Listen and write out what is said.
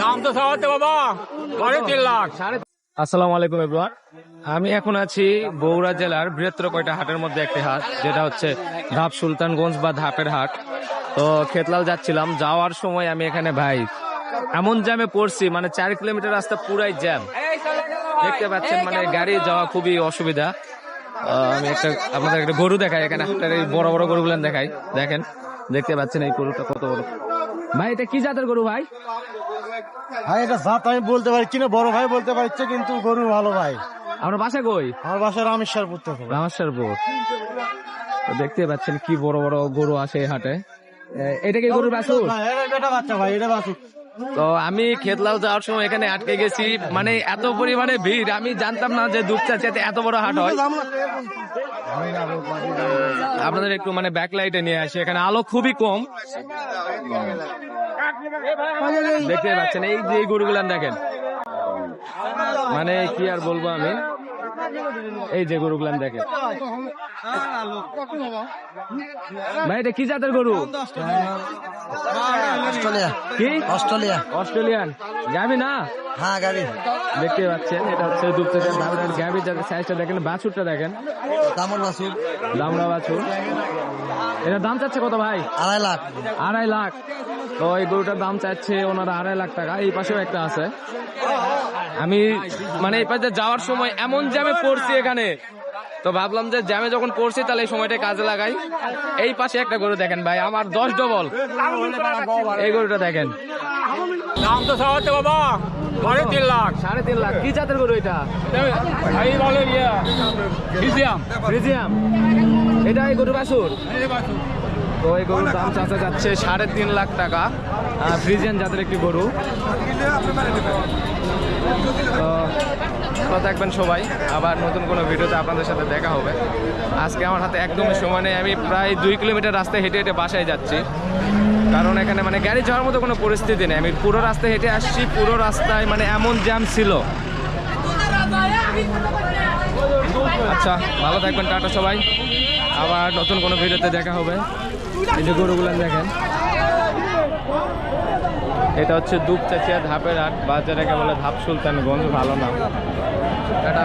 নাম তো বাবা তিন লাখ। আসসালামু আলাইকুম এভরিওয়ান আমি এখন আছি বগুড়া জেলার বৃহত্তর কয়টা হাটের মধ্যে একটি হাট, যেটা হচ্ছে ধাপ সুলতানগঞ্জ বা ধাপের হাট। তো খেতলাল যাচ্ছিলাম, যাওয়ার সময় আমি এখানে, ভাই, এমন জ্যামে পড়ছি মানে চার কিলোমিটার রাস্তা পুরাই জ্যাম। দেখতে পাচ্ছেন মানে গাড়ি যাওয়া খুবই অসুবিধা। আমি একটা, আপনাদের একটা গরু দেখাই, এখানে বড় বড় গরুগুলো দেখাই। দেখেন, দেখতে পাচ্ছেন এই গরুটা কত বড়। ভাই এটা কি জাতের গরু ভাই? ভাই এটা জাত আমি বলতে পারছি না বড় ভাই বলতে পারছে কিন্তু গরু ভালো ভাই। আমার বাসা কই? আমার বাসা রামেশ্বরপুর থেকে রামেশ্বরপুর। দেখতে পাচ্ছেন কি বড় বড় গরু আছে হাটে। এটা কি গরুর বাছুর? এটা- বাচ্চা ভাই এটা বাচ্চা তো আমি খেতলাল যাওয়ার সময় এখানে আটকে গেছি। মানে এত পরিমাণে ভিড়, আমি জানতাম না যে দুপচাচিয়াতে এত বড় হাট হয়। আপনাদের একটু মানে ব্যাকলাইটে নিয়ে আসি, এখানে আলো খুবই কম। দেখতে পাচ্ছেন, এই যে এই গরুগুলো দেখেন। মানে কি আর বলব আমি? এই যে গরু গুলাম দেখেন। ভাই এটা কি জাতের গরু? অস্ট্রেলিয়া। কি? অস্ট্রেলিয়া। অস্ট্রেলিয়ান। গাবি না? হ্যাঁ গাড়ি দেখতে পাচ্ছেন এটা হচ্ছে দুপচাচিয়া দামড়ার গাবি যাদের সাইজটা দেখেন বাছুরটা দেখেন। বাসুর দামড়া বাছুর। এটা দাম চাচ্ছে কত ভাই? আড়াই লাখ। আড়াই লাখ। তো এই গরুটার দাম চাচ্ছে ওনারা আড়াই লাখ টাকা এই পাশেও একটা আছে। আমি মানে এই পাশে যাওয়ার সময় এমন জ্যামে পড়ছি এখানে। তো ভাবলাম যে জ্যামে যখন পড়ছি তাহলে এই সময়টা কাজে লাগাই। এই পাশে একটা গরু দেখেন ভাই আমার দশ ডবল এই গরুটা দেখেন। নাম তো সবাতে বাবা। সাড়ে তিন লাখ। সাড়ে তিন লাখ। কি জাতের গরু এটা? ভাই বলে ইয়ে ফ্রিজিয়াম। এটা এই গরু বাছুর? তো এই গরুর দাম চাচা যাচ্ছে সাড়ে তিন লাখ টাকা। ফ্রিজিয়ান জাতের একটি গরু। তো ভালো থাকবেন সবাই। আবার নতুন কোনো ভিডিওতে আপনাদের সাথে দেখা হবে। আজকে আমার হাতে একদমই সময় নেই। আমি প্রায় দুই কিলোমিটার রাস্তায় হেঁটে হেঁটে বাসায় যাচ্ছি। কারণ এখানে মানে গাড়ি যাওয়ার মতো কোনো পরিস্থিতি নেই। আমি পুরো রাস্তায় হেঁটে আসছি, পুরো রাস্তায় মানে এমন জ্যাম ছিল। আচ্ছা ভালো থাকবেন, টাটা সবাই। আবার নতুন কোনো ভিডিওতে দেখা হবে। এই যে গরুগুলো দেখেন। এটা হচ্ছে দুপচাচিয়া ধাপের হাট বাজারে বলে ধাপ সুলতানগঞ্জ ভালো নাম। টাটা।